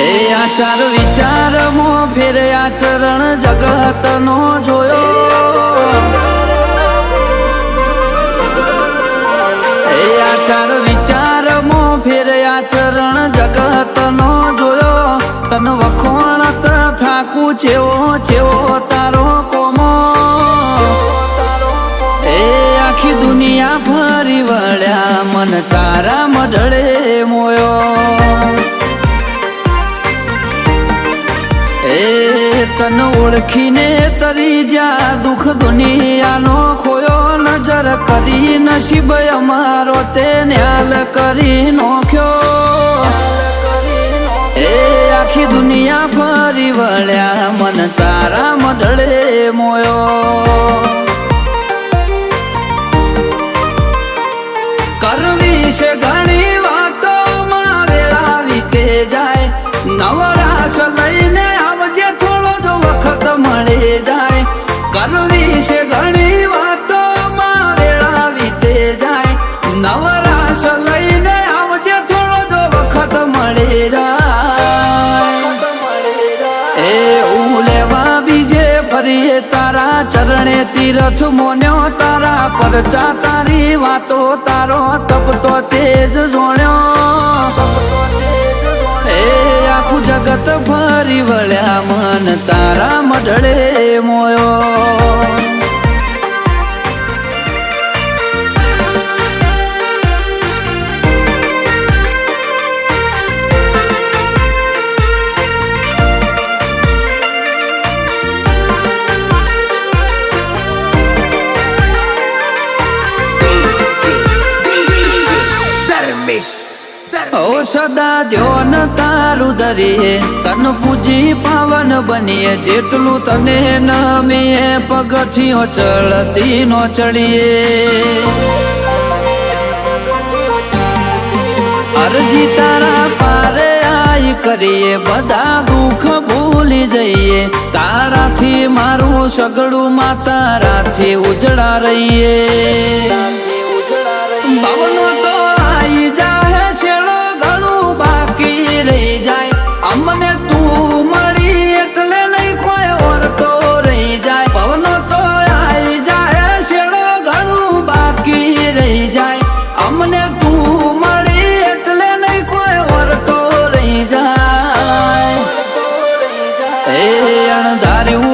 આચાર વિચારમાં ફેરે આચરણ જગત નો જોયો. એ આચાર વિચારમાં ફેરે આચરણ જગત નો જોયો. તન વખોણ થાકું છેવો છેવો તારો કોમો. એ આખી દુનિયા ફરી વળ્યા, મન તારા મઢળે તન ઓળખીને તરી જા દુઃખ દુનિયાનો ખોયો નજર કરી નસીબ અમારો તે ન્યાલ કરી નોખ્યો. એ આખી દુનિયા ફરી વળ્યા, મન તારા મઢળે મોયો. કરવી છે ઘણી કરવી છે ઘણી વાતો વેળા વીતે જાય. નવરાશ લઈને આવજે થોડો જો વખત મળી જાય. એ હું લેવા બીજે ફરીએ તારા ચરણે તીરથ મોન્યો, તારા પરચા તારી વાતો, તારો તપતો તેજ જોણ્યો. જગત ફરી વળ્યા મન તારા મઢળે મોયો. ઓ સદા ધ્યોન તારું ધરીએ તન પૂજી પાવન બનીએ, જેટલું તને નમીએ પગથિયો ચડતી નો ચડીએ અરજી તારા પારે આઈ કરીએ, બધા દુઃખ ભૂલી જઈએ. તારાથી મારું સગડું માં તારાથી ઉજળા રહીએ. ભવનો તો અણધાર્યું